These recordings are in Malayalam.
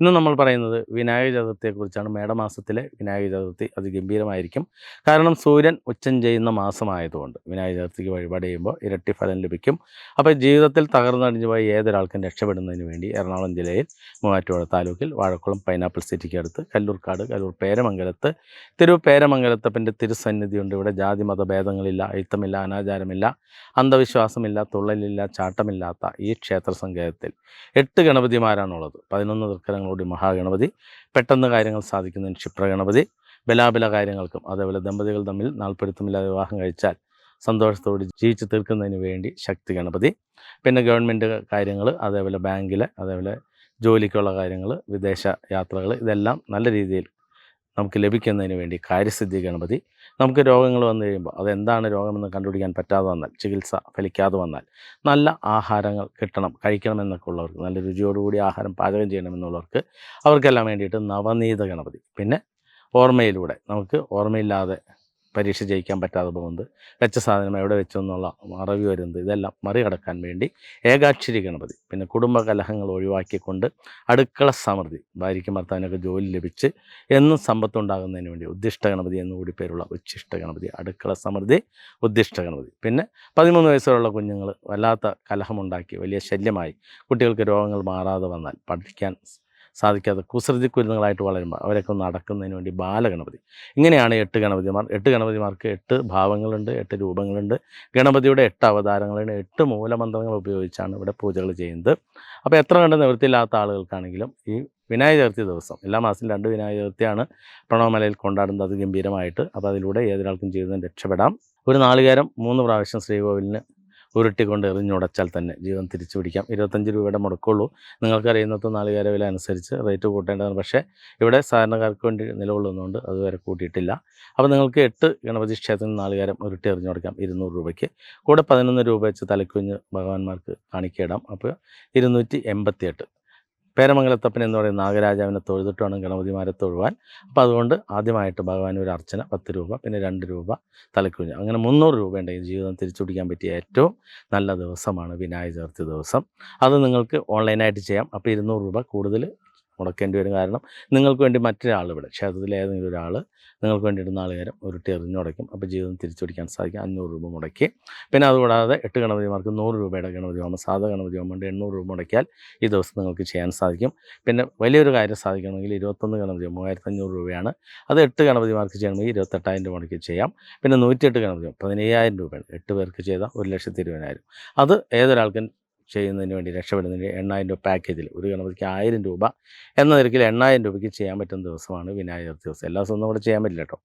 ഇന്ന് നമ്മൾ പറയുന്നത് വിനായക ചതുർത്ഥിയെക്കുറിച്ചാണ്. മേടമാസത്തിലെ വിനായക ചതുർത്ഥി അതിഗംഭീരമായിരിക്കും കാരണം സൂര്യൻ ഉച്ചം ചെയ്യുന്ന മാസമായതുകൊണ്ട് വിനായക ചതുർത്ഥിക്ക് വഴിപാട് ചെയ്യുമ്പോൾ ഇരട്ടി ഫലം ലഭിക്കും. അപ്പോൾ ജീവിതത്തിൽ തകർന്നടിഞ്ഞു പോയ ഏതൊരാൾക്കും രക്ഷപ്പെടുന്നതിന് വേണ്ടി എറണാകുളം ജില്ലയിൽ മൂവാറ്റുപുഴ താലൂക്കിൽ വാഴക്കുളം പൈനാപ്പിൾ സിറ്റിക്ക് അടുത്ത് കല്ലൂർക്കാട് കല്ലൂർ പേരമംഗലത്ത് തിരു പേരമംഗലത്തപ്പന്റെ തിരുസന്നിധിയുണ്ട്. ഇവിടെ ജാതി മത ഭേദങ്ങളില്ല അയിത്തമില്ല അനാചാരമില്ല അന്ധവിശ്വാസമില്ല തുള്ളലില്ല ചാട്ടമില്ലാത്ത ഈ ക്ഷേത്ര സങ്കേതത്തിൽ എട്ട് ഗണപതിമാരാണുള്ളത്. പതിനൊന്ന് തൃക്കരങ്ങളോടി മഹാഗണപതി. പെട്ടെന്ന് കാര്യങ്ങൾ സാധിക്കുന്നതിന് ക്ഷിപ്രഗണപതി. ബലാബല കാര്യങ്ങൾക്കും അതേപോലെ ദമ്പതികൾ തമ്മിൽ നാൾപ്പൊരുത്തമില്ലാതെ വിവാഹം കഴിച്ചാൽ സന്തോഷത്തോടെ ജീവിച്ചു തീർക്കുന്നതിന് വേണ്ടി ശക്തി ഗണപതി. പിന്നെ ഗവൺമെന്റ് കാര്യങ്ങൾ അതേപോലെ ബാങ്കിലെ അതേപോലെ ജോലിക്കുള്ള കാര്യങ്ങൾ വിദേശ യാത്രകൾ ഇതെല്ലാം നല്ല രീതിയിൽ നമുക്ക് ലഭിക്കുന്നതിന് വേണ്ടി കാര്യസിദ്ധി ഗണപതി. നമുക്ക് രോഗങ്ങൾ വന്നു കഴിയുമ്പോൾ അതെന്താണ് രോഗമെന്ന് കണ്ടുപിടിക്കാൻ പറ്റാതെ വന്നാൽ ചികിത്സ ഫലിക്കാതെ വന്നാൽ നല്ല ആഹാരങ്ങൾ കിട്ടണം കഴിക്കണം എന്നൊക്കെ ഉള്ളവർക്ക് നല്ല രുചിയോടുകൂടി ആഹാരം പാചകം ചെയ്യണമെന്നുള്ളവർക്ക് അവർക്കെല്ലാം വേണ്ടിയിട്ട് നവനീത ഗണപതി. പിന്നെ ഓർമ്മയിലൂടെ നമുക്ക് ഓർമ്മയില്ലാതെ പരീക്ഷ ജയിക്കാൻ പറ്റാതെ പോകുന്നത്. വെച്ച സാധനം എവിടെ വെച്ചു എന്നുള്ള മറവി വരുന്നത് ഇതെല്ലാം മറികടക്കാൻ വേണ്ടി ഏകാക്ഷരി ഗണപതി പിന്നെ കുടുംബകലഹങ്ങൾ ഒഴിവാക്കിക്കൊണ്ട് അടുക്കള സമൃദ്ധി ഭാര്യയ്ക്കും ഭർത്താവിനൊക്കെ ജോലി ലഭിച്ച് എന്നും സമ്പത്തുണ്ടാകുന്നതിന് വേണ്ടി ഉദ്ദിഷ്ട ഗണപതി എന്നുകൂടി പേരുള്ള ഉച്ഛിഷ്ട ഗണപതി അടുക്കള സമൃദ്ധി ഉദ്ദിഷ്ട ഗണപതി. പിന്നെ പതിമൂന്ന് വയസ്സുള്ള കുഞ്ഞുങ്ങൾ വല്ലാത്ത കലഹമുണ്ടാക്കി വലിയ ശല്യമായി. കുട്ടികൾക്ക് രോഗങ്ങൾ മാറാതെ വന്നാൽ പഠിക്കാൻ സാധിക്കാതെ കുസൃതി കുരുന്നുകളായിട്ട് വളരുമ്പോൾ അവരൊക്കെ ഒന്ന് അടക്കുന്നതിന് വേണ്ടി ബാലഗണപതി. ഇങ്ങനെയാണ് എട്ട് ഗണപതിമാർ. എട്ട് ഗണപതിമാർക്ക് എട്ട് ഭാവങ്ങളുണ്ട് എട്ട് രൂപങ്ങളുണ്ട്. ഗണപതിയുടെ എട്ട് അവതാരങ്ങളുണ്ട്. എട്ട് മൂലമന്ത്രങ്ങൾ ഉപയോഗിച്ചാണ് ഇവിടെ പൂജകൾ ചെയ്യുന്നത്. അപ്പോൾ എത്ര കണ്ട് നിവൃത്തിയില്ലാത്ത ആളുകൾക്കാണെങ്കിലും ഈ വിനായക ചതുർത്ഥി ദിവസം എല്ലാ മാസത്തിലും രണ്ട് വിനായക ചതുർത്ഥിയാണ് പ്രണവമലയിൽ കൊണ്ടാടുന്നത്. അത് ഗംഭീരമായിട്ട്. അപ്പോൾ അതിലൂടെ ഏതൊരാൾക്കും ജീവിതം രക്ഷപ്പെടാം. ഒരു നാളുകാരം മൂന്ന് പ്രാവശ്യം ശ്രീകോവിലിന് ഉരുട്ടിക്കൊണ്ട് എറിഞ്ഞുടച്ചാൽ തന്നെ ജീവൻ തിരിച്ചു പിടിക്കാം. ഇരുപത്തഞ്ച് രൂപയുടെ മുടക്കുള്ളൂ. നിങ്ങൾക്കറിയുന്നത് നാളികേര വില അനുസരിച്ച് റേറ്റ് കൂട്ടേണ്ടതാണ്. പക്ഷേ ഇവിടെ സാധാരണക്കാർക്ക് വേണ്ടി നിലകൊള്ളുന്നതുകൊണ്ട് അതുവരെ കൂട്ടിയിട്ടില്ല. അപ്പോൾ നിങ്ങൾക്ക് എട്ട് ഗണപതി ക്ഷേത്രത്തിൽ നാളികേരം ഉരുട്ടി എറിഞ്ഞു കൊടുക്കാം. ഇരുന്നൂറ് രൂപയ്ക്ക്. കൂടെ പതിനൊന്ന് രൂപ വെച്ച് തലക്കുഞ്ഞ് ഭഗവാന്മാർക്ക് കാണിക്കയിടാം. അപ്പോൾ ഇരുന്നൂറ്റി എൺപത്തിയെട്ട്. പേരമംഗലത്തപ്പൻ എന്ന് പറയുന്ന നാഗരാജാവിനെ തൊഴുതിട്ട് വേണം ഗണപതിമാരെ തൊഴുവാൻ. അപ്പോൾ അതുകൊണ്ട് ആദ്യമായിട്ട് ഭഗവാൻ ഒരു അർച്ചന പത്ത് രൂപ പിന്നെ രണ്ട് രൂപ തലക്കുഞ്ഞ്. അങ്ങനെ മുന്നൂറ് രൂപ ഉണ്ടെങ്കിൽ ജീവിതം തിരിച്ചു പിടിക്കാൻ പറ്റിയ ഏറ്റവും നല്ല ദിവസമാണ് വിനായക ചതുർത്ഥി ദിവസം. അത് നിങ്ങൾക്ക് ഓൺലൈനായിട്ട് ചെയ്യാം. അപ്പോൾ ഇരുന്നൂറ് രൂപ കൂടുതൽ മുടക്കേണ്ടി വരും കാരണം നിങ്ങൾക്ക് വേണ്ടി മറ്റൊരാൾ ഇവിടെ ക്ഷേത്രത്തിലെ ഏതെങ്കിലും ഒരാൾ നിങ്ങൾക്ക് വേണ്ടിയിട്ട് നാളുകാരം ഉരുട്ടി എറിഞ്ഞുടയ്ക്കും അപ്പോൾ ജീവിതം തിരിച്ചു പിടിക്കാൻ സാധിക്കും. അഞ്ഞൂറ് രൂപ മുടക്കി. പിന്നെ അതുകൂടാതെ എട്ട് ഗണപതിമാർക്ക് നൂറ് രൂപയുടെ ഗണപതി ഹോമം സാധാ ഗണപതി ഹോമം എണ്ണൂറ് രൂപ മുടക്കിയാൽ ഈ ദിവസം നിങ്ങൾക്ക് ചെയ്യാൻ സാധിക്കും. പിന്നെ വലിയൊരു കാര്യം സാധിക്കണമെങ്കിൽ ഇരുപത്തൊന്ന് ഗണപതി ഹോമം മൂവായിരത്തി അഞ്ഞൂറ് രൂപയാണ്. അത് എട്ട് ഗണപതിമാർക്ക് ചെയ്യണമെങ്കിൽ ഇരുപത്തെട്ടായിരം രൂപ മുടക്കി ചെയ്യാം. പിന്നെ നൂറ്റിയെട്ട് ഗണപതി ഹോമം പതിനയ്യായിരം രൂപയാണ്. എട്ട് പേർക്ക് ചെയ്താൽ ഒരു ലക്ഷത്തി ഇരുപതിനായിരം. അത് ഏതൊരാൾക്കും ചെയ്യുന്നതിന് വേണ്ടി രക്ഷപ്പെടുന്നതിന് എണ്ണായിരം രൂപ പാക്കേജിൽ ഒരു ഗണപതിക്ക് ആയിരം രൂപ എന്ന നിരക്കിൽ എണ്ണായിരം രൂപയ്ക്ക് ചെയ്യാൻ പറ്റുന്ന ദിവസമാണ് വിനായക ദിവസം. എല്ലാ ദിവസവും നമ്മുടെ ചെയ്യാൻ പറ്റില്ല കേട്ടോ.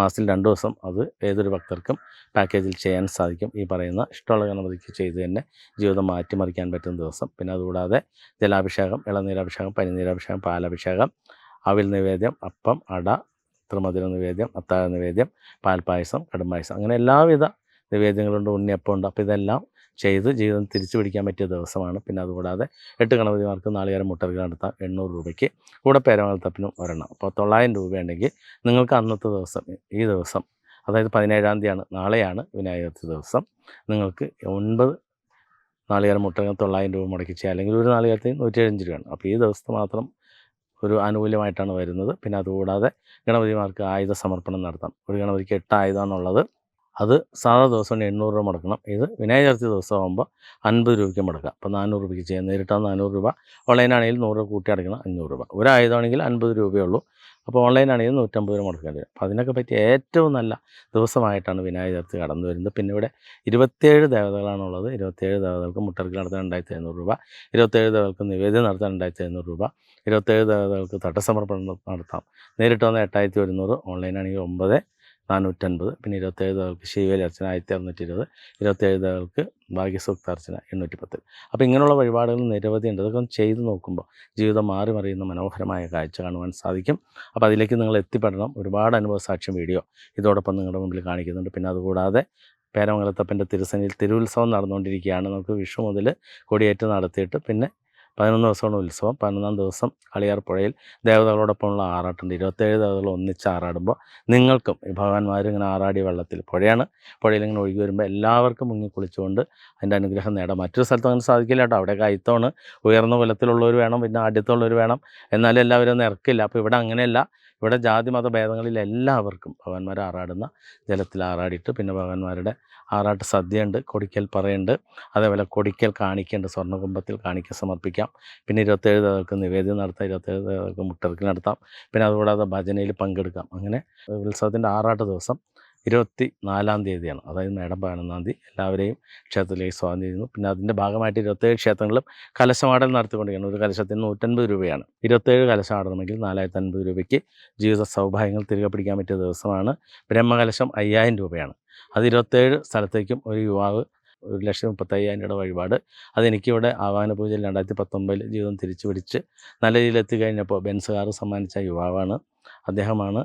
മാസത്തിൽ രണ്ട് ദിവസം അത് ഏതൊരു ഭക്തർക്കും പാക്കേജിൽ ചെയ്യാൻ സാധിക്കും. ഈ പറയുന്ന ഇഷ്ടമുള്ള ഗണപതിക്ക് ചെയ്ത് തന്നെ ജീവിതം മാറ്റിമറിക്കാൻ പറ്റുന്ന ദിവസം. പിന്നെ അതുകൂടാതെ ജലാഭിഷേകം ഇളനീരാഭിഷേകം പനിനീരാഭിഷേകം പാലഭിഷേകം അവിൽ നിവേദ്യം അപ്പം അട ത്രിമധുര നിവേദ്യം അത്താഴ നിവേദ്യം പാൽപ്പായസം കടുംപായസം അങ്ങനെ എല്ലാവിധ നിവേദ്യങ്ങളുണ്ട് ഉണ്ണിയപ്പമുണ്ട്. അപ്പോൾ ഇതെല്ലാം ചെയ്ത് ജീവിതം തിരിച്ചു പിടിക്കാൻ പറ്റിയ ദിവസമാണ്. പിന്നെ അതുകൂടാതെ എട്ട് ഗണപതിമാർക്ക് നാളികേരം മുട്ടറുകൾ നടത്താം എണ്ണൂറ് രൂപയ്ക്ക് കൂടെ പേരമംഗലത്തപ്പിനും ഒരെണ്ണം. അപ്പോൾ തൊള്ളായിരം രൂപയുണ്ടെങ്കിൽ നിങ്ങൾക്ക് അന്നത്തെ ദിവസം ഈ ദിവസം അതായത് പതിനേഴാം തീയതിയാണ് നാളെയാണ് വിനായക ദിവസം. നിങ്ങൾക്ക് ഒൻപത് നാളികേരം മുട്ടകൾ തൊള്ളായിരം രൂപ മുടക്കി ചെയ്യാം. അല്ലെങ്കിൽ ഒരു നാളികേരത്തിന് നൂറ്റി എഴുപഞ്ച് രൂപയാണ്. അപ്പോൾ ഈ ദിവസത്തെ മാത്രം ഒരു ആനുകൂല്യമായിട്ടാണ് വരുന്നത്. പിന്നെ അതുകൂടാതെ ഗണപതിമാർക്ക് ആയുധ സമർപ്പണം നടത്താം. ഒരു ഗണപതിക്ക് എട്ട് ആയുധമാണുള്ളത് അത് സാധാ ദിവസം എണ്ണൂറ് രൂപ മുടക്കണം. ഇത് വിനായക ചതുർത്ഥി ദിവസമാകുമ്പോൾ അൻപത് രൂപയ്ക്ക് മുടക്കാം. അപ്പോൾ നാനൂറ് രൂപയ്ക്ക് ചെയ്യാം. നേരിട്ടാൽ നാനൂറ് രൂപ. ഓൺലൈനാണെങ്കിൽ നൂറ് രൂപ കൂട്ടി അടയ്ക്കണം. അഞ്ഞൂറ് രൂപ. ഒരായുധമാണെങ്കിൽ അൻപത് രൂപയേ ഉള്ളൂ. അപ്പോൾ ഓൺലൈനാണെങ്കിൽ നൂറ്റമ്പത് രൂപ മുടക്കേണ്ടി വരും. അപ്പോൾ അതിനൊക്കെ പറ്റിയ ഏറ്റവും നല്ല ദിവസമായിട്ടാണ് വിനായക ചതുർത്ഥി കടന്നു വരുന്നത്. പിന്നെ ഇവിടെ ഇരുപത്തേഴ് ദേവതകളാണുള്ളത്. ഇരുപത്തേഴ് ദേവതകൾക്ക് മുട്ടർക്ക് നടത്താൻ രണ്ടായിരത്തി എഴുന്നൂറ് രൂപ. ഇരുപത്തേഴ് ദേവതകൾക്ക് നിവേദ്യം നടത്താൻ രണ്ടായിരത്തി എഴുന്നൂറ് രൂപ. ഇരുപത്തേഴ് ദേവതകൾക്ക് തട്ടസമർപ്പണം നടത്താം. നേരിട്ട് വന്ന എട്ടായിരത്തി ഒരുന്നൂറ്. ഓൺലൈനാണെങ്കിൽ ഒമ്പത്. നാനൂറ്റൻപത് പിന്നെ ഇരുപത്തേഴ് ദേവകൾക്ക് ശിവേലി അർച്ചന ആയിരത്തി അറുന്നൂറ്റി ഇരുപത് ഇരുപത്തേഴ് ദേവകൾക്ക് ഭാഗ്യസുക്ത അർച്ചന എണ്ണൂറ്റി പത്ത് അപ്പോൾ ഇങ്ങനെയുള്ള വഴിപാടുകൾ നിരവധി ഉണ്ട്. അതൊക്കെ ചെയ്ത് നോക്കുമ്പോൾ ജീവിതം മാറി മറിയുന്ന മനോഹരമായ കാഴ്ച കാണുവാൻ സാധിക്കും. അപ്പോൾ അതിലേക്ക് നിങ്ങൾ എത്തിപ്പെടണം. ഒരുപാട് അനുഭവ സാക്ഷ്യം വീഡിയോ ഇതോടൊപ്പം നിങ്ങളുടെ മുമ്പിൽ കാണിക്കുന്നുണ്ട്. പിന്നെ അതുകൂടാതെ പേരമംഗലത്തപ്പന്റെ തിരുസന്നിയിൽ തിരുവുത്സവം നടന്നുകൊണ്ടിരിക്കുകയാണ്. നമുക്ക് വിഷു മുതൽ കൊടിയേറ്റ് നടത്തിയിട്ട് പിന്നെ പതിനൊന്ന് ദിവസമാണ് ഉത്സവം. പതിനൊന്നാം ദിവസം അളിയാർ പുഴയിൽ ദേവതകളോടൊപ്പമുള്ള ആറാട്ടുണ്ട്. ഇരുപത്തേഴ് ദേവതകൾ ഒന്നിച്ച് ആറാടുമ്പോൾ നിങ്ങൾക്കും ഈ ഭഗവാന്മാർ ഇങ്ങനെ ആറാടി വെള്ളത്തിൽ പുഴയാണ്. പുഴയിൽ ഇങ്ങനെ ഒഴുകി വരുമ്പോൾ എല്ലാവർക്കും മുങ്ങി കുളിച്ചുകൊണ്ട് അതിന്റെ അനുഗ്രഹം നേടാം. മറ്റൊരു സ്ഥലത്ത് അങ്ങനെ സാധിക്കില്ല കേട്ടോ. അവിടെ കൈത്തോണ് ഉയർന്ന കുലത്തിലുള്ളവർ വേണം പിന്നെ ആദ്യത്തുള്ളവർ വേണം. എന്നാലും എല്ലാവരും ഒന്നും ഇറക്കില്ല. അപ്പോൾ ഇവിടെ അങ്ങനെയല്ല. ഇവിടെ ജാതി മത ഭേദങ്ങളിൽ എല്ലാവർക്കും ഭഗവാന്മാർ ആറാടുന്ന ജലത്തിൽ ആറാടിയിട്ട് പിന്നെ ഭഗവാന്മാരുടെ ആറാട്ട് സദ്യയുണ്ട് കൊടിക്കൽ പറയുണ്ട്. അതേപോലെ കൊടിക്കൽ കാണിക്കുന്നുണ്ട് സ്വർണകുംഭത്തിൽ കാണിക്ക സമർപ്പിക്കാം. പിന്നെ ഇരുപത്തേഴ് ദേവർക്ക് നിവേദ്യം നടത്താം ഇരുപത്തേഴ് ദേവർക്ക് മുട്ടർക്ക് നടത്താം. പിന്നെ അതുകൂടാതെ ഭജനയിൽ പങ്കെടുക്കാം. അങ്ങനെ ഉത്സവത്തിന്റെ ആറാട്ട് ദിവസം ഇരുപത്തി നാലാം തീയതിയാണ്. അതായത് മേടം പതിനൊന്നാം തീയതി എല്ലാവരെയും ക്ഷേത്രത്തിലേക്ക് സ്വാഗതം ചെയ്യുന്നു. പിന്നെ അതിന്റെ ഭാഗമായിട്ട് ഇരുപത്തേഴ് ക്ഷേത്രങ്ങളും കലശമാടൽ നടത്തിക്കൊണ്ടിരിക്കുകയാണ്. ഒരു കലശത്തിന് നൂറ്റൻപത് രൂപയാണ്. ഇരുപത്തേഴ് കലശമാടണമെങ്കിൽ നാലായിരത്തി അൻപത് രൂപയ്ക്ക് ജീവിത സൗഭാഗ്യങ്ങൾ തിരികെ പിടിക്കാൻ പറ്റിയ ദിവസമാണ്. ബ്രഹ്മകലശം അയ്യായിരം രൂപയാണ്. അത് ഇരുപത്തേഴ് സ്ഥലത്തേക്കും ഒരു യുവാവ് ഒരു ലക്ഷം മുപ്പത്തയ്യായിരം രൂപയുടെ വഴിപാട്. അതെനിക്കിവിടെ ആവാഹന പൂജയിൽ രണ്ടായിരത്തി പത്തൊമ്പതിൽ ജീവിതം തിരിച്ചു പിടിച്ച് നല്ല രീതിയിൽ എത്തിക്കഴിഞ്ഞപ്പോൾ ബെൻസുകാർ സമ്മാനിച്ച യുവാവാണ്. അദ്ദേഹമാണ്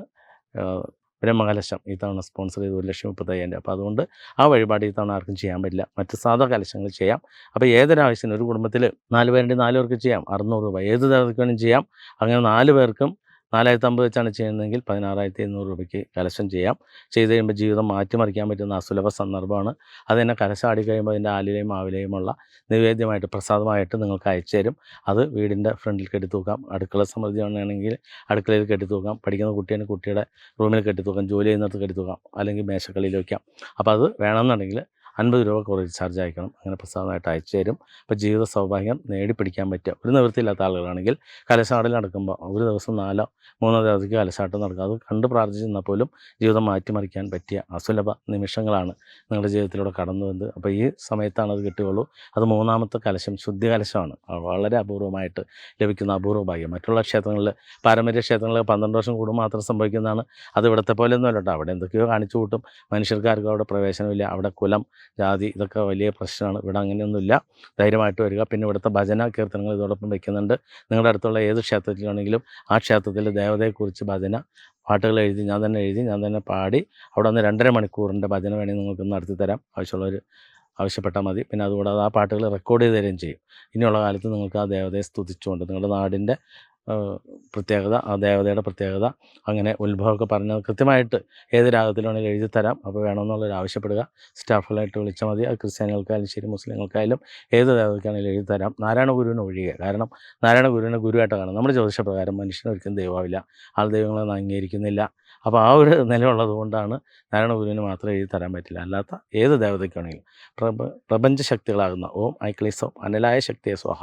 ബ്രഹ്മകലശം ഈ തവണ സ്പോൺസർ ചെയ്ത് ഒരു ലക്ഷം മുപ്പത്തയ്യായിരം രൂപ. അപ്പോൾ അതുകൊണ്ട് ആ വഴിപാട് ഈ തവണ ആർക്കും ചെയ്യാൻ പറ്റില്ല. മറ്റ് സാധാ കലശങ്ങൾ ചെയ്യാം. അപ്പോൾ ഏതൊരാവശ്യത്തിന് ഒരു കുടുംബത്തിൽ നാല് പേരുടെ നാല് പേർക്ക് ചെയ്യാം. അറുന്നൂറ് രൂപ. ഏത് തരത്തിൽ ചെയ്യാം. അങ്ങനെ നാല് പേർക്കും നാലായിരത്തി അമ്പത് വെച്ചാണ് ചെയ്യുന്നതെങ്കിൽ പതിനാറായിരത്തി എണ്ണൂറ് രൂപയ്ക്ക് കലശം ചെയ്യാം. ചെയ്ത് കഴിയുമ്പോൾ ജീവിതം മാറ്റിമറിക്കാൻ പറ്റുന്ന അസുലഭ സന്ദർഭമാണ്. അത് തന്നെ കലശം ആടി കഴിയുമ്പോൾ അതിന്റെ ആലിലയും ആവിലെയുമുള്ള നിവേദ്യമായിട്ട് പ്രസാദമായിട്ട് നിങ്ങൾക്ക് അയച്ചു തരും. അത് വീടിന്റെ ഫ്രണ്ടിൽ കെട്ടിത്തൂക്കാം. അടുക്കള സമൃദ്ധി ആണെങ്കിൽ അടുക്കളയിൽ കെട്ടിത്തൂക്കാം. പഠിക്കുന്ന കുട്ടിയാണ് കുട്ടിയുടെ റൂമിൽ കെട്ടിത്തൂക്കാം. ജോലി ചെയ്യുന്നിടത്ത് കെട്ടിത്തൂക്കാം. അല്ലെങ്കിൽ മേശക്കളിയിൽ വയ്ക്കാം. അപ്പോൾ അത് വേണമെന്നുണ്ടെങ്കിൽ അൻപത് രൂപ കുറച്ച് ചാർജ് അയക്കണം. അങ്ങനെ പ്രസാദമായിട്ട് അയച്ചു തരും. അപ്പോൾ ജീവിത സൗഭാഗ്യം നേടിപ്പിടിക്കാൻ പറ്റുക ഒരു നിവൃത്തിയില്ലാത്ത ആളുകളാണെങ്കിൽ കലശാടിൽ നടക്കുമ്പോൾ ഒരു ദിവസം നാലോ മൂന്നോ ദിവസത്തേക്ക് കലശാട്ടം നടക്കുക അത് കണ്ട് പ്രാർത്ഥിച്ചെന്നാൽ പോലും ജീവിതം മാറ്റിമറിക്കാൻ പറ്റിയ അസുലഭ നിമിഷങ്ങളാണ് നിങ്ങളുടെ ജീവിതത്തിലൂടെ കടന്നു വന്നത്. അപ്പോൾ ഈ സമയത്താണ് അത് കിട്ടുകയുള്ളൂ അത് മൂന്നാമത്തെ കലശം ശുദ്ധി കലശമാണ്. വളരെ അപൂർവമായിട്ട് ലഭിക്കുന്ന അപൂർവ ഭാഗ്യം. മറ്റുള്ള ക്ഷേത്രങ്ങളിൽ പാരമ്പര്യ ക്ഷേത്രങ്ങളിൽ പന്ത്രണ്ട് വർഷം കൂടുമ്പോൾ മാത്രം സംഭവിക്കുന്നതാണ്. അത് ഇവിടുത്തെ പോലെ ഒന്നും അല്ല അവിടെ എന്തൊക്കെയോ കാണിച്ചു കൂട്ടും. മനുഷ്യർക്കാർക്കും അവിടെ പ്രവേശനമില്ല. അവിടെ കുലം ജാതി ഇതൊക്കെ വലിയ പ്രശ്നമാണ്. ഇവിടെ അങ്ങനെയൊന്നുമില്ല. ധൈര്യമായിട്ട് വരിക. പിന്നെ ഇവിടുത്തെ ഭജന കീർത്തനങ്ങൾ ഇതോടൊപ്പം വെക്കുന്നുണ്ട്. നിങ്ങളുടെ അടുത്തുള്ള ഏത് ക്ഷേത്രത്തിലാണെങ്കിലും ആ ക്ഷേത്രത്തിൽ ദേവതയെക്കുറിച്ച് ഭജന പാട്ടുകൾ എഴുതി ഞാൻ തന്നെ എഴുതി ഞാൻ തന്നെ പാടി അവിടെ നിന്ന് രണ്ടര മണിക്കൂറിന്റെ ഭജന വേണമെങ്കിൽ നിങ്ങൾക്ക് നടത്തി തരാം. ആവശ്യമുള്ളവർ ആവശ്യപ്പെട്ടാൽ മതി. പിന്നെ അതുകൂടാതെ ആ പാട്ടുകൾ റെക്കോർഡ് ചെയ്ത് തരികയും ചെയ്യും. ഇനിയുള്ള കാലത്ത് നിങ്ങൾക്ക് ആ ദേവതയെ സ്തുതിച്ചുകൊണ്ട് നിങ്ങളുടെ നാടിന്റെ പ്രത്യേകത ആ ദേവതയുടെ പ്രത്യേകത അങ്ങനെ ഉത്ഭവമൊക്കെ പറഞ്ഞത് കൃത്യമായിട്ട് ഏത് രാഗത്തിലാണെങ്കിലും എഴുതി തരാം. അപ്പോൾ വേണമെന്നുള്ളൊരു ആവശ്യപ്പെടുക. സ്റ്റാഫുകളായിട്ട് വിളിച്ചാൽ മതി. അത് ക്രിസ്ത്യാനികൾക്കായാലും ശരി മുസ്ലിങ്ങൾക്കായാലും ഏത് ദേവതയ്ക്കാണെങ്കിലും എഴുതി തരാം. നാരായണ ഗുരുവിന് ഒഴികെ. കാരണം നാരായണ ഗുരുവിനെ ഗുരുവായിട്ട് നമ്മൾ നമ്മുടെ ജ്യോതിഷപ്രകാരം മനുഷ്യനൊരിക്കലും ദൈവമാവില്ല. ആൾ ദൈവങ്ങളൊന്നും അംഗീകരിക്കുന്നില്ല. അപ്പോൾ ആ ഒരു നിലയുള്ളത് കൊണ്ടാണ് നാരായണ ഗുരുവിന് മാത്രം എഴുതി തരാൻ പറ്റില്ല. അല്ലാത്ത ഏത് ദേവതയ്ക്കാണെങ്കിലും. പ്രപ പ്രപഞ്ച ശക്തികളാകുന്ന ഓം ഐക്ലീസോ അനലായ ശക്തിയെ സ്വഹ.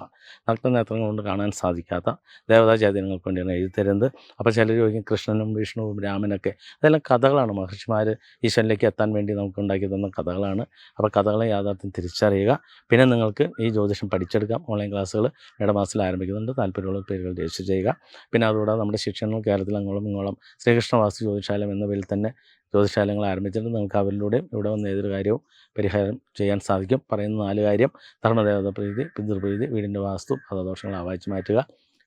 നഗ്നനേത്രങ്ങൾ കൊണ്ട് കാണാൻ സാധിക്കാത്ത ദേവതാ ചൈതന്യങ്ങൾക്ക് വേണ്ടിയാണ് എഴുതി തരുന്നത്. അപ്പോൾ ചിലർ ചോദിക്കും കൃഷ്ണനും വിഷ്ണുവും രാമനൊക്കെ അതെല്ലാം കഥകളാണ്. മഹർഷിമാർ ഈശ്വരനിലേക്ക് എത്താൻ വേണ്ടി നമുക്ക് ഉണ്ടാക്കി തന്ന കഥകളാണ്. അപ്പോൾ കഥകളെ യാഥാർത്ഥ്യം തിരിച്ചറിയുക. പിന്നെ നിങ്ങൾക്ക് ഈ ജ്യോതിഷം പഠിച്ചെടുക്കാം. ഓൺലൈൻ ക്ലാസ്സുകൾ ഇവിടെ മാസത്തിൽ ആരംഭിക്കുന്നുണ്ട്. താല്പര്യമുള്ള പേരുകൾ രജിസ്റ്റർ ചെയ്യുക. പിന്നെ അതുകൂടാതെ നമ്മുടെ ശിക്ഷണങ്ങൾ കേരളത്തിൽ അങ്ങോളം ഇങ്ങോളം ശ്രീകൃഷ്ണവാസു ജ്യോതിശാലം എന്ന പേരിൽ തന്നെ ജ്യോതിശാലങ്ങൾ ആരംഭിച്ചിട്ടുണ്ട്. നിങ്ങൾക്ക് അവരിലൂടെയും ഇവിടെ വന്ന് ഏതൊരു കാര്യവും പരിഹാരം ചെയ്യാൻ സാധിക്കും. പറയുന്ന നാല് കാര്യം ധർമ്മദേവത പ്രീതി പിതൃപ്രീതി വീടിന്റെ വാസ്തു പദദോഷങ്ങൾ ആവാഹിച്ച് മാറ്റുക.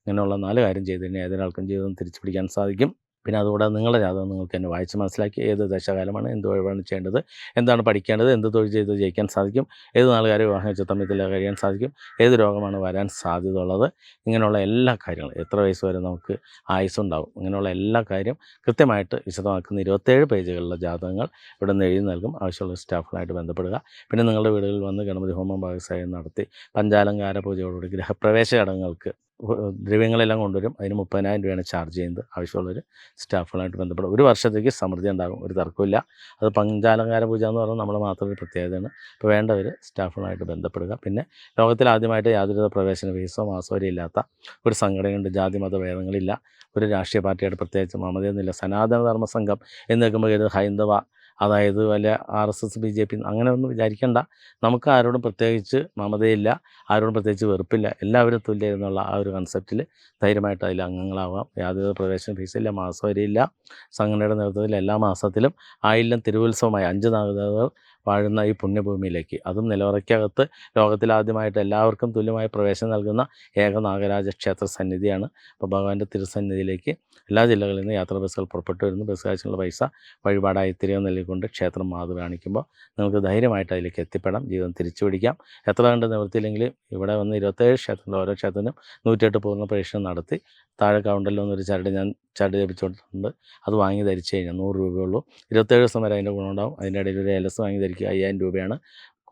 ഇങ്ങനെയുള്ള നാല് കാര്യം ചെയ്ത് കഴിഞ്ഞാൽ ഏതൊരാൾക്കും ജീവിതം തിരിച്ചു പിടിക്കാൻ സാധിക്കും. പിന്നെ അതുകൂടാതെ നിങ്ങളുടെ ജാതകം നിങ്ങൾക്ക് തന്നെ വായിച്ച് മനസ്സിലാക്കി ഏത് ദശകാലമാണ് എന്ത് വഴിപാടാണ് ചെയ്യേണ്ടത് എന്താണ് പഠിക്കേണ്ടത് എന്ത് തൊഴിൽ ചെയ്ത് ജയിക്കാൻ സാധിക്കും ഏത് നാളുകാരെ വിവാഹം വെച്ച തമ്മിൽ കഴിയാൻ സാധിക്കും ഏത് രോഗമാണ് വരാൻ സാധ്യത ഉള്ളത് ഇങ്ങനെയുള്ള എല്ലാ കാര്യങ്ങളും എത്ര വയസ്സ് വരെ നമുക്ക് ആയുസ്സുണ്ടാവും ഇങ്ങനെയുള്ള എല്ലാ കാര്യം കൃത്യമായിട്ട് വിശദമാക്കുന്ന ഇരുപത്തേഴ് പേജുകളിലെ ജാതകങ്ങൾ ഇവിടെ നിന്ന് എഴുതി നൽകും. ആവശ്യമുള്ള സ്റ്റാഫുകളായിട്ട് ബന്ധപ്പെടുക. പിന്നെ നിങ്ങളുടെ വീടുകളിൽ വന്ന് ഗണപതി ഹോമം ഭാഗസായം നടത്തി പഞ്ചാലങ്കാര പൂജയോടുകൂടി ഗ്രഹപ്രവേശ ചടങ്ങുകൾക്ക് ദ്രവ്യങ്ങളെല്ലാം കൊണ്ടുവരും. അതിന് മുപ്പതിനായിരം രൂപയാണ് ചാർജ് ചെയ്യുന്നത്. ആവശ്യമുള്ളവർ സ്റ്റാഫുകളായിട്ട് ബന്ധപ്പെടും. ഒരു വർഷത്തേക്ക് സമൃദ്ധി ഉണ്ടാകും. ഒരു തർക്കമില്ല അത് പഞ്ചാലങ്കാര പൂജ എന്ന് പറഞ്ഞാൽ നമ്മൾ മാത്രം ഒരു പ്രത്യേകതയാണ്. അപ്പോൾ വേണ്ടവർ സ്റ്റാഫുകളായിട്ട് ബന്ധപ്പെടുക. പിന്നെ ലോകത്തിൽ ആദ്യമായിട്ട് യാതൊരു പ്രവേശന ഫീസോ മാസവരി ഇല്ലാത്ത ഒരു സംഘടനയുണ്ട്. ജാതി മത ഭേദങ്ങളില്ല. ഒരു രാഷ്ട്രീയ പാർട്ടിയായിട്ട് പ്രത്യേകിച്ച് മമതയൊന്നുമില്ല. സനാതന ധർമ്മ സംഘം എന്ന് നിൽക്കുമ്പോൾ ഇത് ഹൈന്ദവ അതായത് വല്ല R S S B J P അങ്ങനെ ഒന്നും വിചാരിക്കേണ്ട. നമുക്ക് ആരോടും പ്രത്യേകിച്ച് മമതയില്ല ആരോടും പ്രത്യേകിച്ച് വെറുപ്പില്ല. എല്ലാവരും തുല്യ എന്നുള്ള ആ ഒരു കൺസെപ്റ്റിൽ ധൈര്യമായിട്ട് അതിൽ അംഗങ്ങളാവാം. യാതൊരു പ്രവേശന ഫീസില്ല മാസവരിയില്ല സംഘടനയുടെ നേതൃത്വത്തിൽ എല്ലാ മാസത്തിലും ആയില്ലം തിരുവുത്സവമായി. അഞ്ച് നാഗതകൾ വാഴുന്ന ഈ പുണ്യഭൂമിയിലേക്ക്. അതും നിലവറയ്ക്കകത്ത് ലോകത്തിലാദ്യമായിട്ട് എല്ലാവർക്കും തുല്യമായ പ്രവേശനം നൽകുന്ന ഏക നാഗരാജ ക്ഷേത്ര സന്നിധിയാണ്. അപ്പോൾ ഭഗവാന്റെ തിരുസന്നിധിയിലേക്ക് എല്ലാ ജില്ലകളിൽ നിന്ന് യാത്രാ ബസ്സുകൾ പുറപ്പെട്ടു വരുന്നു. ബസ് പൈസ വഴിപാടായി തിരികെ നൽകിക്കൊണ്ട് ക്ഷേത്രം മാതൃ കാണിക്കുമ്പോൾ നിങ്ങൾക്ക് ധൈര്യമായിട്ട് അതിലേക്ക് എത്തിപ്പെടാം. ജീവിതം തിരിച്ചു പിടിക്കാം. എത്ര കണ്ട് നിവൃത്തിയില്ലെങ്കിൽ ഇവിടെ വന്ന് ഇരുപത്തേഴ് ക്ഷേത്രങ്ങളിൽ ഓരോ ക്ഷേത്രത്തിനും നൂറ്റിയെട്ട് പൂർണ പരീക്ഷണം നടത്തി താഴെ കൗണ്ടറിൽ ഒന്നൊരു ചരട് ഞാൻ ചരട് ജപിച്ചുകൊണ്ടിട്ടുണ്ട് അത് വാങ്ങി ധരിച്ചു കഴിഞ്ഞാൽ നൂറ് രൂപയുള്ളൂ ഇരുപത്തേഴ് ദിവസം വരെ അതിന്റെ ഗുണമുണ്ടാവും. അതിന്റെ ഇടയിൽ ഒരു എലസ് വാങ്ങി ധരിക്കുക അയ്യായിരം രൂപയാണ്.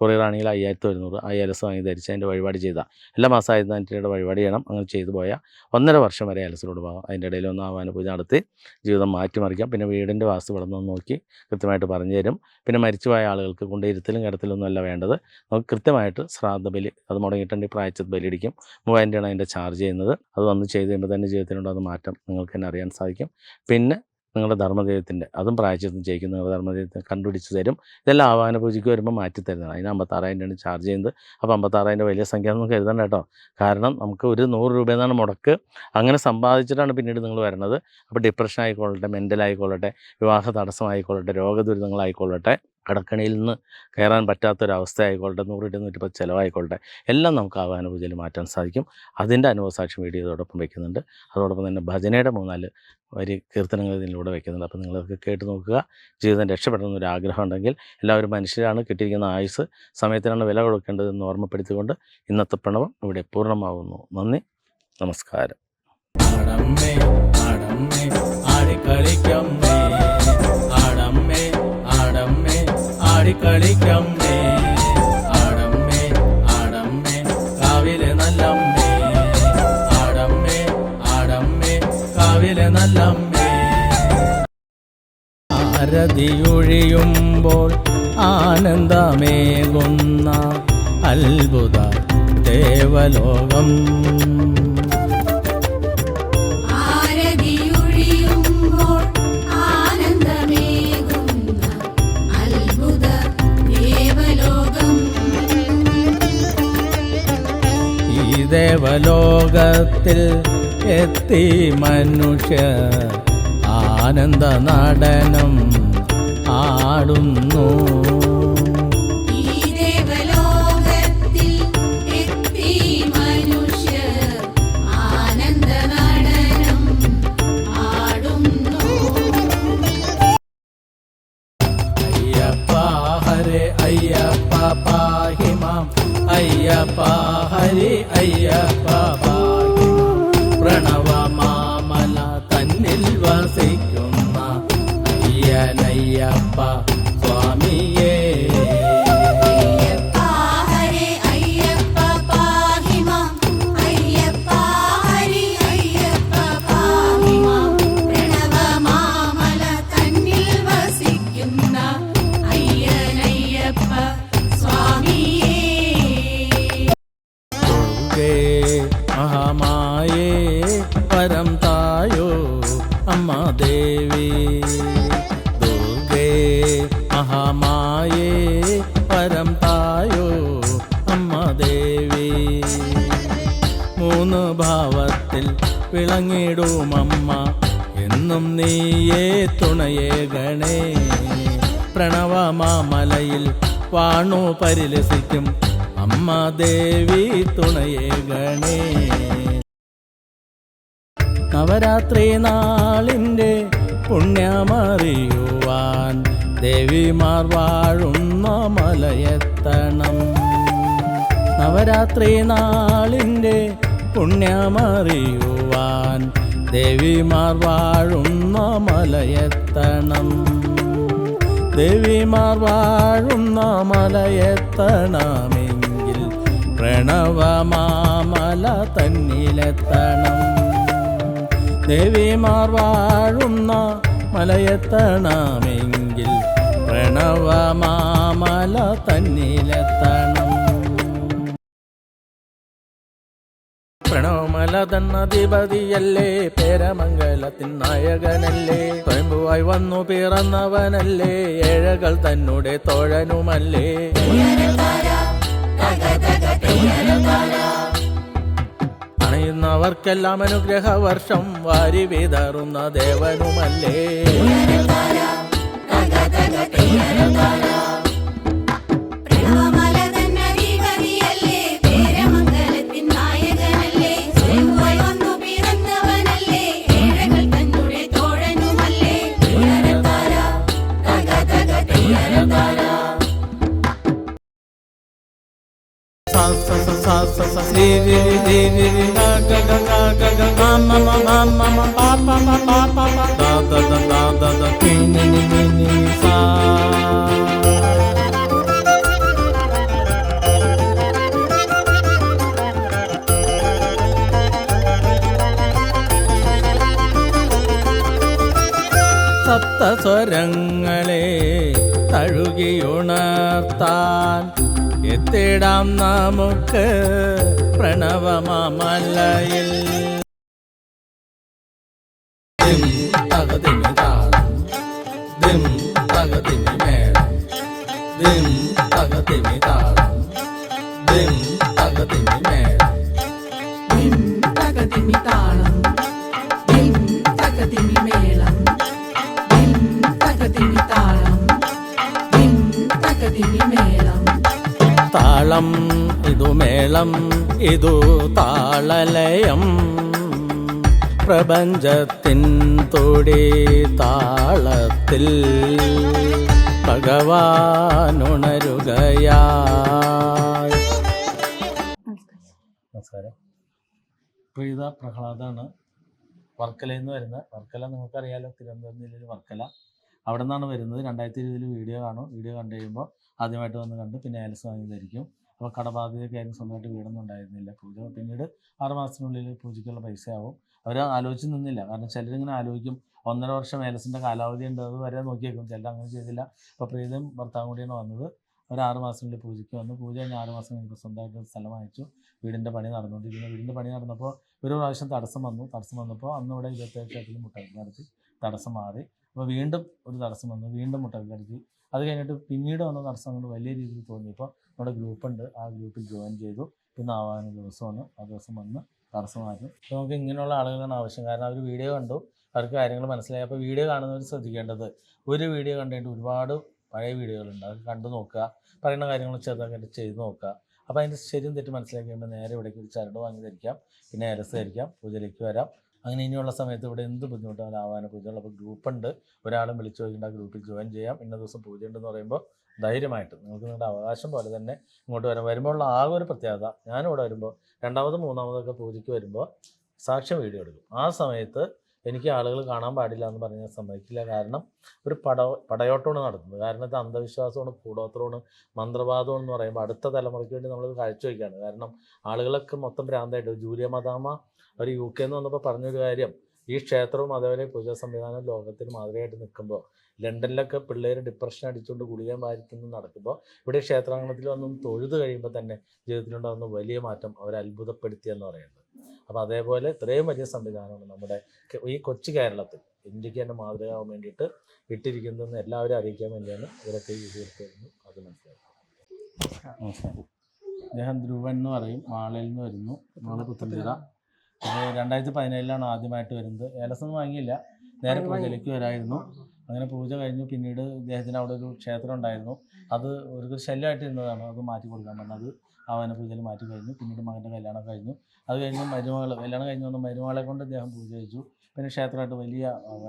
കൊറിയർ ആണെങ്കിൽ അയ്യായിരത്തി ഒരുന്നൂറ് ആ വാങ്ങി ധരിച്ച് അതിന്റെ വഴിപാട് ചെയ്താൽ എല്ലാ മാസം ആയിരത്തി രൂപയുടെ വഴിപാട് ചെയ്യണം. അങ്ങനെ ചെയ്തു പോയാൽ ഒന്നര വർഷം വരെ എലസിലോട് പോകാം അതിന്റെ ഇടയിൽ ഒന്ന് ആവാന പൂജ നടത്തി ജീവിതം മാറ്റിമറിക്കാം. പിന്നെ വീടിന്റെ വാസ്തു ഇവിടെ നോക്കി കൃത്യമായിട്ട് പറഞ്ഞു തരും. പിന്നെ മരിച്ചുപോയ ആളുകൾക്ക് കൊണ്ടിരുത്തലും കിടത്തലൊന്നും അല്ല വേണ്ടത്. നമുക്ക് കൃത്യമായിട്ട് ശ്രാദ്ധ ബലി അത് മുടങ്ങിയിട്ടുണ്ടെങ്കിൽ പ്രായച്ചത് ബലിയടിക്കും. മൂവായിരം രൂപയാണ് അതിന്റെ ചാർജ് ചെയ്യുന്നത്. അത് വന്ന് ചെയ്ത് കഴിയുമ്പോൾ തന്നെ ജീവിതത്തിലുണ്ടാകുന്ന മാറ്റം നിങ്ങൾക്ക് തന്നെ അറിയാൻ സാധിക്കും. പിന്നെ നിങ്ങളുടെ ധർമ്മദൈവത്തിന്റെ അതും പ്രായച്ചിത്തം ചെയ്യിക്കും നിങ്ങളുടെ ധർമ്മദൈവത്തെ കണ്ടുപിടിച്ച് തരും. ഇതെല്ലാം ആവാഹന പൂജയ്ക്ക് വരുമ്പോൾ മാറ്റി തരുന്നതാണ്. അതിന് അമ്പത്താറായിരം രൂപയാണ് ചാർജ് ചെയ്യുന്നത്. അപ്പോൾ അമ്പത്താറായിരം വലിയ സംഖ്യ ഒന്നും കരുതണ്ട കേട്ടോ. കാരണം നമുക്ക് ഒരു നൂറ് രൂപ എന്നാണ് മുടക്ക്. അങ്ങനെ സമ്പാദിച്ചിട്ടാണ് പിന്നീട് നിങ്ങൾ വരുന്നത് അപ്പോൾ ഡിപ്രഷൻ ആയിക്കൊള്ളട്ടെ മെന്റൽ ആയിക്കൊള്ളട്ടെ വിവാഹ തടസ്സമായിക്കൊള്ളട്ടെ രോഗദുരിതങ്ങളായിക്കൊള്ളട്ടെ. കടക്കണിയിൽ നിന്ന് കയറാൻ പറ്റാത്തൊരവസ്ഥ ആയിക്കോട്ടെ നൂറ് ഇരുന്നൂറ്റി നൂറ്റിപ്പത്ത് ചിലവായിക്കോട്ടെ എല്ലാം നമുക്ക് ആവാനുപൂജയിൽ മാറ്റാൻ സാധിക്കും. അതിന്റെ അനുഭവസാക്ഷി വീഡിയോ ഇതോടൊപ്പം വെക്കുന്നുണ്ട്. അതോടൊപ്പം തന്നെ ഭജനയുടെ മൂന്നാൽ വരി കീർത്തനങ്ങൾ ഇതിലൂടെ വയ്ക്കുന്നുണ്ട് അപ്പോൾ നിങ്ങളൊക്കെ കേട്ട് നോക്കുക. ജീവിതം രക്ഷപ്പെടണമെന്ന് ഒരു ആഗ്രഹം ഉണ്ടെങ്കിൽ എല്ലാവരും മനുഷ്യരാണ്. കിട്ടിയിരിക്കുന്ന ആയുസ് സമയത്തിനാണ് വില കൊടുക്കേണ്ടതെന്ന് ഓർമ്മപ്പെടുത്തിക്കൊണ്ട് ഇന്നത്തെ പ്രണവം ഇവിടെ പൂർണമാവുന്നു. നന്ദി. നമസ്കാരം. ആടിക്കളിക്കമ്മേ ആടമ്മേ ആടമ്മേ കാവിലെ നല്ലമ്മേ. ആടമ്മേ ആടമ്മേ കാവിലെ നല്ലമ്മേ. ആരതിയൊഴിയുമ്പോൾ ആനന്ദമേകുന്ന അത്ഭുത ദേവലോകം. ദേവലോകത്തിൽ എത്തി മനുഷ്യ ആനന്ദ നടനം ആടുന്നു. പ്രണവമാമലയിൽ വാണു പരിലസിക്കും. അമ്മ ദേവി തുണയേ ഗണേ. നവരാത്രി നാളിന്റെ പുണ്യമറിയുവാൻ ദേവിമാർ വാഴുന്ന മലയെത്തണം. നവരാത്രി നാളിന്റെ പുണ്യമറിയുവാൻ ദേവിമാർ വാഴുന്ന മലയെത്തണം. ദേവിമാർ വാഴുന്ന മലയെത്തണമെങ്കിൽ പ്രണവമാമല തന്നിലെത്തണം. ദേവിമാർ വാഴുന്ന മലയെത്തണമെങ്കിൽ പ്രണവമാമല തന്നിലെത്തണം. പ്രണവമല തന്നധിപതിയല്ലേ പേരമംഗലത്തിൻ നായകനല്ലേ? സ്വയംഭുവായി വന്നു പിറന്നവനല്ലേ? ഏഴകൾ തന്നെ തോഴനുമല്ലേ? അണയുന്നവർക്കെല്ലാം അനുഗ്രഹ വർഷം വാരി വിതറുന്ന ദേവനുമല്ലേ? സപ്തസ്വരങ്ങളെ തഴുകിയുണർത്താൻ എത്തിടാം നമുക്ക് പ്രണവമലയിൽ താളം ഇതു മേളം ഇതു താളലയം. പ്രപഞ്ചത്തിൻ തൊടി താളത്തിൽ ഭഗവാനുണരുകയായി നമസ്കാരം. പ്രീത പ്രഹ്ലാദാണ് വർക്കലയിൽ നിന്ന് വരുന്നത് വർക്കല നിങ്ങൾക്കറിയാലോ തിരുവനന്തപുരം ജില്ലയിൽ വർക്കല. അവിടെ നിന്നാണ് വരുന്നത്. രണ്ടായിരത്തി ഇരുപതിൽ വീഡിയോ കാണും. വീഡിയോ കണ്ടു കഴിയുമ്പോൾ ആദ്യമായിട്ട് വന്ന് കണ്ട് പിന്നെ അയൽസ് വാങ്ങി ധരിക്കും അപ്പോൾ കടബാധ്യതയൊക്കെ ആയിരുന്നു സ്വന്തമായിട്ട് വീടൊന്നും ഉണ്ടായിരുന്നില്ല. പൂജ പിന്നീട് ആറ് മാസത്തിനുള്ളിൽ പൂജയ്ക്കുള്ള പൈസ ആവും അവർ ആലോചിച്ച് നിന്നില്ല. കാരണം ചിലരിങ്ങനെ ആലോചിക്കും. ഒന്നര വർഷം ഏലസിന്റെ കാലാവധി ഉണ്ട്. അത് വരെ നോക്കിയേക്കും. ചിലർ അങ്ങനെ ചെയ്തില്ല. അപ്പോൾ പ്രീതം ഭർത്താവും കൂടിയാണ് വന്നത്. ഒരു ആറ് മാസത്തിനുള്ളിൽ പൂജയ്ക്ക് വന്നു. പൂജ കഴിഞ്ഞ് ആറ് മാസം കഴിഞ്ഞപ്പോൾ സ്വന്തമായിട്ട് സ്ഥലം വാങ്ങിച്ചു. വീടിന്റെ പണി നടന്നുകൊണ്ടിരിക്കുന്നു. വീടിന്റെ പണി നടന്നപ്പോൾ ഒരു പ്രാവശ്യം തടസ്സം വന്നു. തടസ്സം വന്നപ്പോൾ അന്ന് ഇവിടെ ഇരുപത്തേഴ് ക്ഷേത്രത്തിൽ മുട്ടക്കി നടത്തി തടസ്സം മാറി. അപ്പോൾ വീണ്ടും ഒരു തടസ്സം വന്നു. വീണ്ടും മുട്ടക്കി നടത്തി അത് കഴിഞ്ഞിട്ട് പിന്നീട് വന്ന തടസ്സം കൊണ്ട് വലിയ രീതിയിൽ തോന്നിയപ്പോൾ നമ്മുടെ ഗ്രൂപ്പുണ്ട് ആ ഗ്രൂപ്പിൽ ജോയിൻ ചെയ്തു. പിന്നെ ആവാന ദിവസമാണ്. ആ ദിവസം വന്ന് തടസ്സം മാറ്റി അപ്പോൾ നമുക്ക് ഇങ്ങനെയുള്ള ആളുകളാണ് ആവശ്യം. കാരണം അവർ വീഡിയോ കണ്ടു. അവർക്ക് കാര്യങ്ങൾ മനസ്സിലായി. അപ്പോൾ വീഡിയോ കാണുന്നവർ ശ്രദ്ധിക്കേണ്ടത് ഒരു വീഡിയോ കണ്ടിട്ട് ഒരുപാട് പഴയ വീഡിയോകളുണ്ട് അത് കണ്ടു നോക്കുക. പറയുന്ന കാര്യങ്ങൾ ചെറുതായിട്ട് ചെയ്ത് നോക്കുക. അപ്പോൾ അതിന്റെ ശരിയും തെറ്റും മനസ്സിലാക്കി കഴിയുമ്പോൾ നേരെ ഇവിടേക്ക് ഒരു ചരട് വാങ്ങി ധരിക്കാം. പിന്നെ അരസ് ധരിക്കാം. പൂജയിലേക്ക് വരാം. അങ്ങനെ ഇനിയുള്ള സമയത്ത് ഇവിടെ എന്ത് ബുദ്ധിമുട്ടാണ് ആവാനും പൂജകൾ അപ്പോൾ ഗ്രൂപ്പുണ്ട്. ഒരാളും വിളിച്ചു ചോദിക്കേണ്ട ആ ഗ്രൂപ്പിൽ ജോയിൻ ചെയ്യാം. ഇന്ന ദിവസം പൂജ ഉണ്ടെന്ന് പറയുമ്പോൾ ധൈര്യമായിട്ട് നിങ്ങൾക്ക് നിങ്ങളുടെ അവകാശം പോലെ തന്നെ ഇങ്ങോട്ട് വരാം. വരുമ്പോൾ ഉള്ള ആകെ ഒരു പ്രത്യേകത ഞാനിവിടെ വരുമ്പോൾ രണ്ടാമതും മൂന്നാമതൊക്കെ പൂജയ്ക്ക് വരുമ്പോൾ സാക്ഷ്യം വീഡിയോ എടുക്കും. ആ സമയത്ത് എനിക്ക് ആളുകൾ കാണാൻ പാടില്ല എന്ന് പറഞ്ഞാൽ സമ്മതിക്കില്ല. കാരണം ഒരു പട പടയോട്ടമാണ് നടത്തുന്നത്. കാരണം ഇത് അന്ധവിശ്വാസമാണ് കൂടോത്രമാണ് മന്ത്രവാദമാണ് എന്ന് പറയുമ്പോൾ അടുത്ത തലമുറയ്ക്ക് വേണ്ടി നമ്മൾ കാഴ്ചവെക്കുകയാണ് കാരണം ആളുകളൊക്കെ മൊത്തം ഭ്രാന്തായിട്ട്. ജൂലിയ മദാമ ഒരു യു കെ എന്ന് വന്നപ്പോൾ പറഞ്ഞൊരു കാര്യം ഈ ക്ഷേത്രവും അതേപോലെ പൂജാ സംവിധാനം ലോകത്തിന് മാതൃകയായിട്ട് നിൽക്കുമ്പോൾ ലണ്ടനിലൊക്കെ പിള്ളേർ ഡിപ്രഷൻ അടിച്ചുകൊണ്ട് ഗുളിക മാരിക്കുന്നു നടക്കുമ്പോൾ ഇവിടെ ക്ഷേത്രാങ്കണത്തിൽ വന്നും തൊഴുത് കഴിയുമ്പോൾ തന്നെ ജീവിതത്തിലുണ്ടാകുന്ന വലിയ മാറ്റം അവരെ അത്ഭുതപ്പെടുത്തിയെന്ന് പറയുന്നത്. അപ്പോൾ അതേപോലെ ഇത്രയും വലിയ സംവിധാനമാണ് നമ്മുടെ ഈ കൊച്ചു കേരളത്തിൽ ഇന്ത്യയ്ക്ക് തന്നെ മാതൃകയാവാൻ വേണ്ടിയിട്ട് ഇട്ടിരിക്കുന്നതെന്ന് എല്ലാവരും അറിയിക്കാൻ വേണ്ടിയാണ് ഇവരൊക്കെ ഈ തീർത്തിരുന്നു അത് മനസ്സിലാക്കി. അദ്ദേഹം ധ്രുവൻ എന്ന് പറയും. മാളയിൽ നിന്ന് വരുന്നു. മാള പുത്തൻചിറ രണ്ടായിരത്തി പതിനേഴിലാണ് ആദ്യമായിട്ട് വരുന്നത്. ഏലസൊന്നും വാങ്ങിയില്ല. നേരെ പൂജയിലേക്ക് വരായിരുന്നു. അങ്ങനെ പൂജ കഴിഞ്ഞു. പിന്നീട് ഇദ്ദേഹത്തിന് അവിടെ ഒരു ക്ഷേത്രം ഉണ്ടായിരുന്നു. അത് ഒരു ശല്യമായിട്ട് ഇരുന്നതാണ്. അത് മാറ്റി കൊടുക്കാൻ പറഞ്ഞത് ആവാന പൂജയിൽ മാറ്റി കഴിഞ്ഞു. പിന്നീട് മകന്റെ കല്യാണം കഴിഞ്ഞു. അത് കഴിഞ്ഞ് മരുമകൾ കല്യാണം കഴിഞ്ഞ് വന്ന് മരുമകളെ കൊണ്ട് അദ്ദേഹം പൂജ കഴിച്ചു. പിന്നെ ക്ഷേത്രമായിട്ട് വലിയ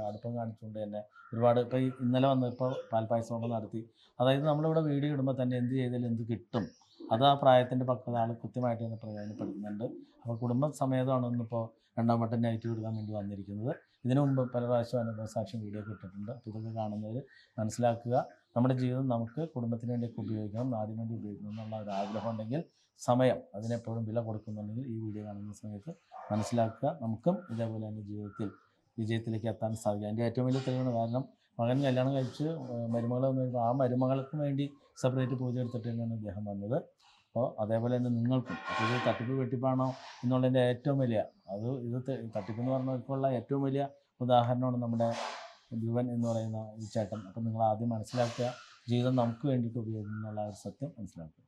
അടുപ്പം കാണിച്ചുകൊണ്ട് തന്നെ ഒരുപാട് ഇപ്പോൾ ഈ ഇന്നലെ വന്നപ്പോൾ പാൽപ്പായസം കൊണ്ട് നടത്തി. അതായത് നമ്മളിവിടെ വീഡിയോ ഇടുമ്പോൾ തന്നെ എന്ത് ചെയ്താലും എന്ത് കിട്ടും. അത് ആ പ്രായത്തിന്റെ പക്വത ആൾ കൃത്യമായിട്ട് തന്നെ പ്രയോജനപ്പെടുത്തുന്നുണ്ട്. അപ്പോൾ കുടുംബ സമേതമാണ് ഇന്നിപ്പോൾ രണ്ടാം വട്ടം നൈറ്റ് കൊടുക്കാൻ വേണ്ടി വന്നിരിക്കുന്നത്. ഇതിനു മുമ്പ് പല പ്രാവശ്യം അനുഭവസാക്ഷ്യം വീഡിയോ കിട്ടിയിട്ടുണ്ട് അപ്പോൾ ഇതൊക്കെ കാണുന്നവർ മനസ്സിലാക്കുക. നമ്മുടെ ജീവിതം നമുക്ക് കുടുംബത്തിന് വേണ്ടിയൊക്കെ ഉപയോഗിക്കണം. നാടിന് വേണ്ടി ഉപയോഗിക്കണം എന്നുള്ള ഒരു ആഗ്രഹം ഉണ്ടെങ്കിൽ സമയം അതിനെപ്പോഴും വില കൊടുക്കുന്നുണ്ടെങ്കിൽ ഈ വീഡിയോ കാണുന്ന സമയത്ത് മനസ്സിലാക്കുക. നമുക്കും ഇതേപോലെ തന്നെ ജീവിതത്തിൽ വിജയത്തിലേക്ക് എത്താൻ സാധിക്കും. അതിന്റെ ഏറ്റവും വലിയ തെളിവാണ് കാരണം മകൻ കല്യാണം കഴിച്ച് മരുമകളെ ആ മരുമകൾക്കും വേണ്ടി സെപ്പറേറ്റ് പൂജ എടുത്തിട്ട് തന്നെയാണ് അദ്ദേഹം വന്നത്. അപ്പോൾ അതേപോലെ തന്നെ നിങ്ങൾക്കും. അപ്പോൾ ഇത് തട്ടിപ്പ് വെട്ടിപ്പാണോ എന്നുള്ളതിന്റെ ഏറ്റവും വലിയ അത് ഇത് തട്ടിപ്പ് എന്ന് പറഞ്ഞവർക്കുള്ള ഏറ്റവും വലിയ ഉദാഹരണമാണ് നമ്മുടെ ധ്രുവൻ എന്ന് പറയുന്ന ഈ ചേട്ടൻ. അപ്പം നിങ്ങൾ ആദ്യം മനസ്സിലാക്കുക. ജീവിതം നമുക്ക് വേണ്ടിയിട്ട് ഉപയോഗിക്കുന്നുള്ള ഒരു സത്യം മനസ്സിലാക്കുക.